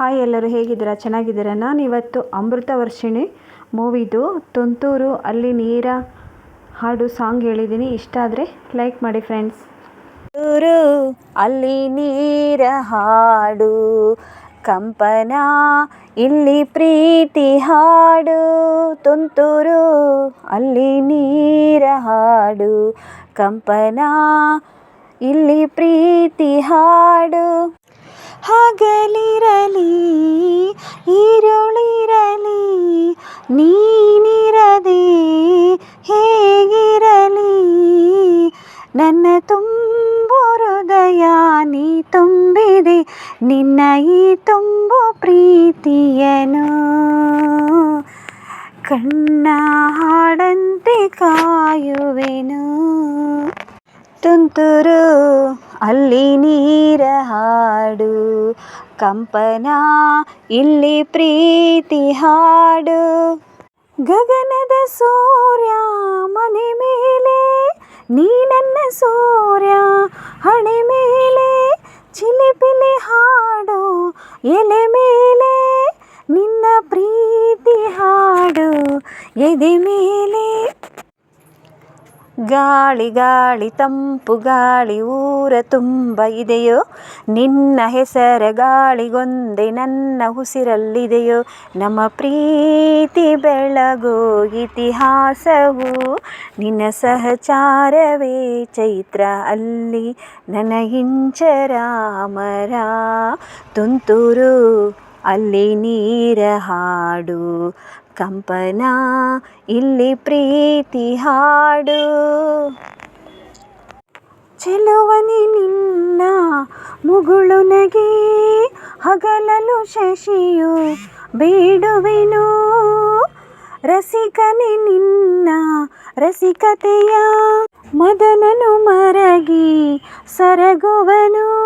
Hi ಎಲ್ಲರೂ ಹೇಗಿದ್ದೀರಾ? ಚೆನ್ನಾಗಿದ್ದೀರಾ? ನಾನು ಇವತ್ತು ಅಮೃತ ವರ್ಷಿಣಿ ಮೂವಿದು ತುಂತೂರು ಅಲ್ಲಿ ನೀರ ಹಾಡು ಸಾಂಗ್ ಹೇಳಿದ್ದೀನಿ. ಇಷ್ಟ ಆದರೆ ಲೈಕ್ ಮಾಡಿ ಫ್ರೆಂಡ್ಸ್ ತುಂತೂರು ಅಲ್ಲಿ ನೀರ ಹಾಡು. ಕಂಪನ ಇಲ್ಲಿ ಪ್ರೀತಿ ಹಾಡು. ತುಂತೂರು ಅಲ್ಲಿ ನೀರ ಹಾಡು. ಕಂಪನ ಇಲ್ಲಿ ಪ್ರೀತಿ ಹಾಡು. ಹಗಲಿರಲಿ ಇರುಳಿರಲಿ ನೀನಿರದೆ ಹೇಗಿರಲಿ? ನನ್ನ ತುಂಬು ಹೃದಯ ನೀ ತುಂಬಿದೆ, ನಿನ್ನ ಈ ತುಂಬು ಪ್ರೀತಿಯನು ಕಣ್ಣ ಹಾಡಂತೆ ಕಾಯುವೆನು. ತುಂತುರು ಅಲ್ಲಿ ನೀರ ಹಾಡು. ಕಂಪನ, ಇಲ್ಲಿ ಪ್ರೀತಿ ಹಾಡು. ಗಗನದ ಸೂರ್ಯ ಮನೆ ಮೇಲೆ ನೀ ನನ್ನ ಸೂರ್ಯ ಹಣೆ ಮೇಲೆ. ಚಿಲಿಪಿಲಿ ಹಾಡು, ಎಲೆ ಮೇಲೆ. ನಿನ್ನ ಪ್ರೀತಿ ಹಾಡು, ಎದೆ ಮೇಲೆ. ಗಾಳಿ ಗಾಳಿ, ತಂಪು, ಗಾಳಿ, ಊರ ತುಂಬ ಇದೆಯೋ? ನಿನ್ನ ಹೆಸರ ಗಾಳಿಗೊಂದೆ, ನನ್ನ ಉಸಿರಲ್ಲಿದೆಯೋ? ನಮ್ಮ ಪ್ರೀತಿ ಬೆಳಗೋ ಇತಿಹಾಸವು ನಿನ್ನ ಸಹಚಾರವೇ ಚೈತ್ರ ಅಲ್ಲಿ ನನ್ನ ಮರ ತುಂತುರು ಅಲ್ಲಿ ನೀರ ಹಾಡು. ಕಂಪನ, ಇಲ್ಲಿ ಪ್ರೀತಿ ಹಾಡು. ಚೆಲುವನಿ ನಿನ್ನ ಮುಗುಳು ನಗೆ, ಹಗಲಲು ಶಶಿಯು ಬೇಡುವೆನು. ರಸಿಕನೆ ನಿನ್ನ ರಸಿಕತೆಯ ಮದನನು ಮರಗಿ ಸರಗುವನು.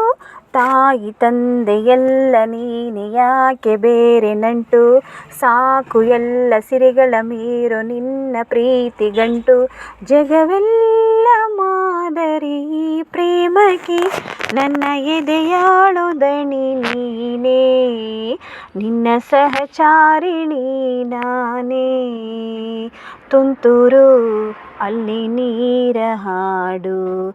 ತಾಯಿ ತಂದೆ ಎಲ್ಲ ನೀನೆ, ಯಾಕೆ ಬೇರೆ ನಂಟು? ಸಾಕು ಎಲ್ಲ ಸಿರಿಗಳ ಮೀರು ನಿನ್ನ ಪ್ರೀತಿ ಗಂಟು. ಜಗವೆಲ್ಲ ಮಾದರಿ ಪ್ರೇಮಕ್ಕೆ ನನ್ನ ಎದೆಯಾಳು ದಣಿ ನೀನೇ. ನಿನ್ನ ಸಹಚಾರಿಣಿ ನಾನೇ. ತುಂತುರು ಅಲ್ಲಿ ನೀರ ಹಾಡು.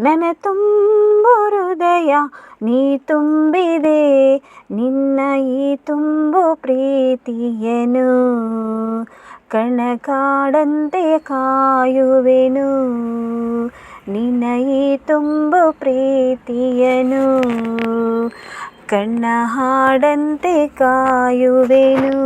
ನನ್ನ ತುಂಬು ಹೃದಯ ನೀ ತುಂಬಿದೆ, ನಿನ್ನ ಈ ತುಂಬು ಪ್ರೀತಿಯನು ಕಣ ಕಾಡಂತೆ ಕಾಯುವೆನು, ನಿನ್ನ ಈ ತುಂಬು ಪ್ರೀತಿಯನು ಕಣ್ಣ ಹಾಡಂತೆ ಕಾಯುವೆನು.